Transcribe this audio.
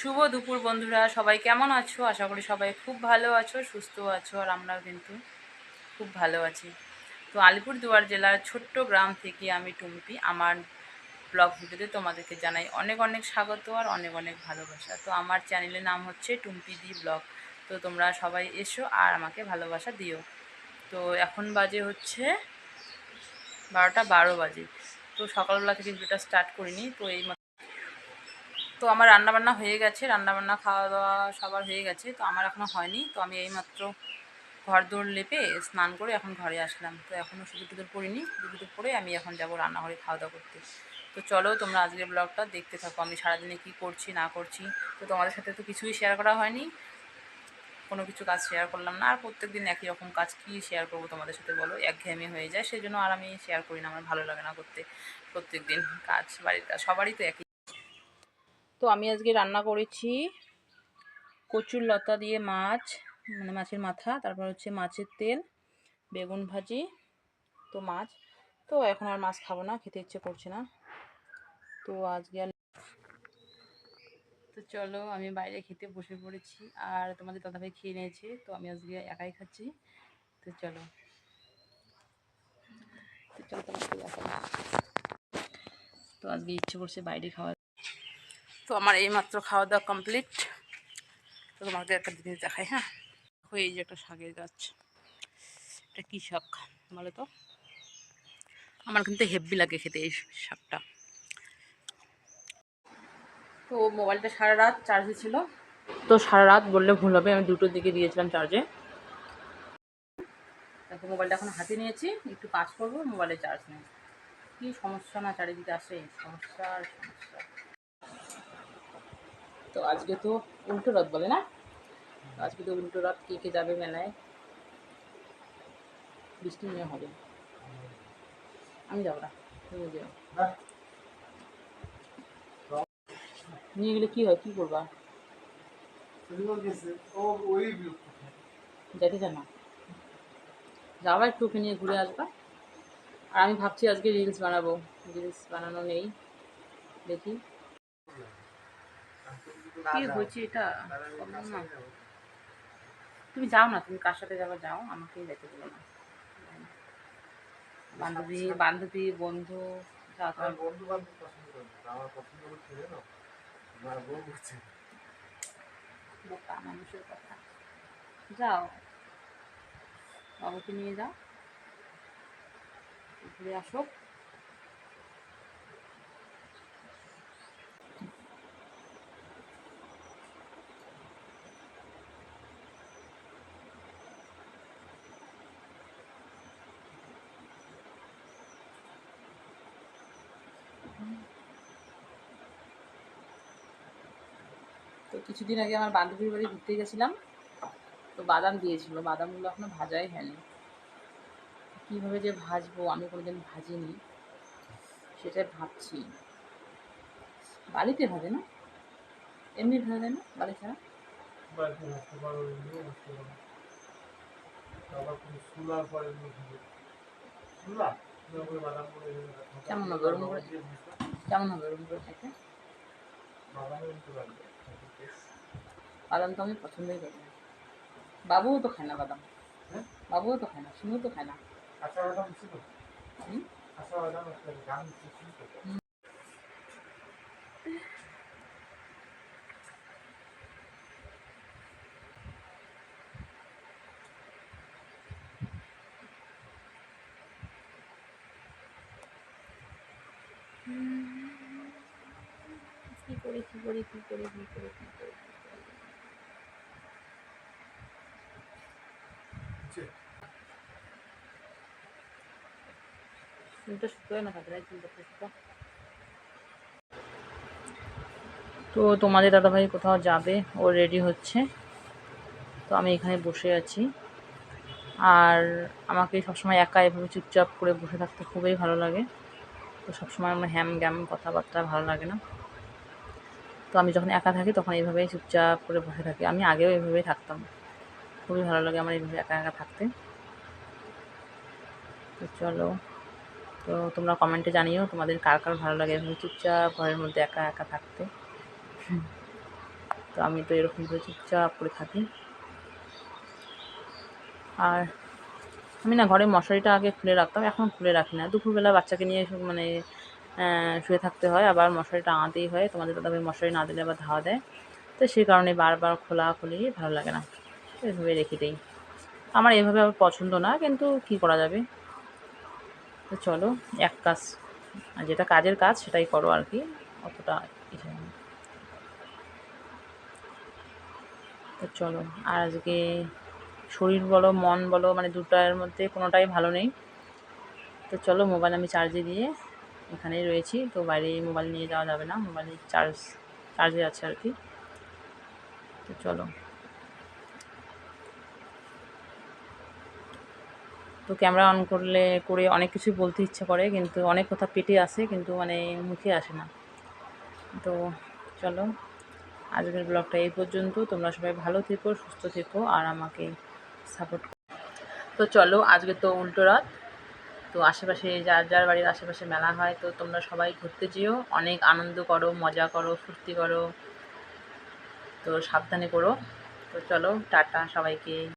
শুভ দুপুর বন্ধুরা, সবাই কেমন আছো? আশা করি সবাই খুব ভালো আছো সুস্থ আছো, আর আমরাও কিন্তু খুব ভালো আছি। তো আলিপুরদুয়ার জেলার ছোট্ট গ্রাম থেকে আমি টুম্পি। আমার ব্লগ ভিডিওতে তোমাদেরকে জানাই অনেক অনেক স্বাগত আর অনেক অনেক ভালোবাসা। তো আমার চ্যানেলের নাম হচ্ছে টুম্পি দি ব্লগ। তো তোমরা সবাই এসো আর আমাকে ভালোবাসা দিও। তো এখন বাজে হচ্ছে বারোটা বারো বাজে। তো সকালবেলা থেকে ভিডিওটা স্টার্ট করিনি, তো এই তো আমার রান্নাবান্না হয়ে গেছে, রান্নাবান্না খাওয়া দাওয়া সবার হয়ে গেছে, তো আমার এখনও হয়নি, তো আমি এইমাত্র ঘর দৌড় লেপে স্নান করে এখন ঘরে আসলাম, তো এখনও শুধু টুদুর পরিনি শুধু পরে আমি এখন যাব রান্নাঘরে খাওয়া দাওয়া করতে। তো চলো তোমরা আজকের ব্লগটা দেখতে থাকো, আমি সারাদিনে কী করছি, না করছি, তো তোমাদের সাথে তো কিছুই শেয়ার করা হয়নি, কোনো কিছু কাজ শেয়ার করলাম না, আর প্রত্যেক দিন একই রকম কাজ কী শেয়ার করব তোমাদের সাথে বলো, একঘেয়েমি হয়ে যায় সেই জন্য আর আমি শেয়ার করি না, আমার ভালো লাগে না করতে প্রত্যেক দিন কাজ কাজ, সবারই তো একই তো আমি আজকে রান্না করেছি কচুর লতা দিয়ে মাছ মানে মাছের মাথা, তারপর হচ্ছে মাছের তেল, বেগুন ভাজি, তো মাছ। তো এখন আর মাছ খাব না, খেতে ইচ্ছে করছে না। তো আজকে আর তো চলো, আমি বাইরে খেতে বসে পড়েছি, আর তোমাদের দাদাভাই খেয়ে নিয়েছে, তো আমি আজকে একাই খাচ্ছি। তো চলো। তো চলো তো আজকে ইচ্ছে করছে বাইরে খাওয়া তো আমার এইমাত্র খাওয়া দাওয়া কমপ্লিট তো তোমাকে একটা জিনিস দেখাই হ্যাঁ? এই যে একটা শাকের গাছ। এটা কী শাক বলো তো? আমার কিন্তু হেভি লাগে খেতে এই শাকটা। তো মোবাইলটা সারা রাত চার্জে ছিল। তো সারা রাত বললে ভুল হবে, আমি দুটোর দিকে দিয়েছিলাম চার্জে দেখো মোবাইলটা এখন হাতে নিয়েছি, একটু কাজ করব, মোবাইলে চার্জ নেই। কী সমস্যা না চারিদিকে আসে? সমস্যা আর সমস্যা। তো আজকে তো উল্টো রথ বলে না? আজকে তো উল্টো রথ কে কে যাবে মেলায়? বৃষ্টি নিয়ে হবে। আমি যাব না, তুমি যেও। নিয়ে গেলে কি হয়, কি করবা? যেতে চান না? যাবা একটু, ওকে নিয়ে ঘুরে আসবা। আর আমি ভাবছি আজকে রিলস বানাবো। রিলস বানানো নেই। দেখি। কি হয়েছে এটা? না তুমি যাও না তুমি কার সাথে যাবে যাও আমাকেই যেতে বলো না। বান্ধবী বান্ধবী বন্ধু যাও তোমার বন্ধু বান্ধব পছন্দ করে আমার পছন্দ করছে জানো আমার বউ করছে। বোকা মানুষের কথা। যাও। বাবুকে নিয়ে যাও। ঘুরে আসো। তো কিছুদিন আগে আমার বান্ধবীর বাড়ি ঘুরতে গেছিলাম। তো বাদাম দিয়েছিল। বাদামগুলো এখনও ভাজাই হয়নি। কীভাবে যে ভাজবো, আমি কোনোদিন ভাজিনি। সেটাই ভাবছি। বালিতে ভাজে না? এমনি ভাজে না? বালি ছাড়া? কেমন হবে ওরম করে? কেমন হবে ওরকম করে খেতে। বাদাম তো আমি পছন্দই করি বাবুও তো খায় না বাদাম হ্যাঁ? বাবুও তো খায় না শুনেও তো খায় না হুম? কাঁচা বাদাম একটা গান ছিল তো। কি করি কি করি কি করি কি করি কি করি? তো তোমাদের দাদাভাই কোথাও যাবে, ও রেডি হচ্ছে। তো আমি এখানে বসে আছি। আর আমাকে সবসময় একা এভাবে চুপচাপ করে বসে থাকতে খুবই ভালো লাগে। তো সবসময় আমার হ্যাম গ্যাম কথাবার্তা ভালো লাগে না। তো আমি যখন একা থাকি তখন এইভাবেই চুপচাপ করে বসে থাকি। আমি আগেও এইভাবেই থাকতাম। খুবই ভালো লাগে আমার এইভাবে একা একা থাকতে। তো চলো। তো তোমরা কমেন্টে জানিও তোমাদের কার কার ভালো লাগে এভাবে চুপচাপ ঘরের মধ্যে একা একা থাকতে। তো আমি তো এরকম করে চুপচাপ করে থাকি। আর আমি না ঘরে মশারিটা আগে খুলে রাখতাম, এখন খুলে রাখি না। দুপুরবেলা বাচ্চাকে নিয়ে মানে শুয়ে থাকতে হয়, আবার মশারিটা আনতেই হয়। তোমাদের দাদাভাই মশারি না দিলে আবার ধাওয়া দেয়। তো সেই কারণে বারবার খোলা খুলি ভালো লাগে না। এভাবে রেখে দিই। আমার এভাবে আবার পছন্দ না, কিন্তু কি করা যাবে? তো চলো, এক কাজ যেটা কাজের কাজ, সেটাই করো আর কি, অতটা না। তো চলো, আর আজকে শরীর বলো, মন বলো মানে দুটার মধ্যে কোনোটাই ভালো নেই। তো চলো, মোবাইল আমি চার্জে দিয়ে এখানেই রয়েছি। তো বাইরে মোবাইল নিয়ে যাওয়া যাবে না, মোবাইলে চার্জ, চার্জে আছে আর কি। তো চলো। তো ক্যামেরা অন করলে, করে অনেক কিছু বলতে ইচ্ছে করে, কিন্তু অনেক কথা পেটে আসে, কিন্তু মানে মুখে আসে না। তো চলো, আজকের ব্লগটা এই পর্যন্ত। তোমরা সবাই ভালো থেকো, সুস্থ থেকো, আর আমাকে সাপোর্ট তো চলো, আজকে তো উল্টো রাত। তো আশেপাশে যার যার বাড়ির আশেপাশে মেলা হয়, তো তোমরা সবাই ঘুরতে যেও। অনেক আনন্দ করো, মজা করো, ফুর্তি করো। তো সাবধানে করো। তো চলো, টাটা সবাইকে।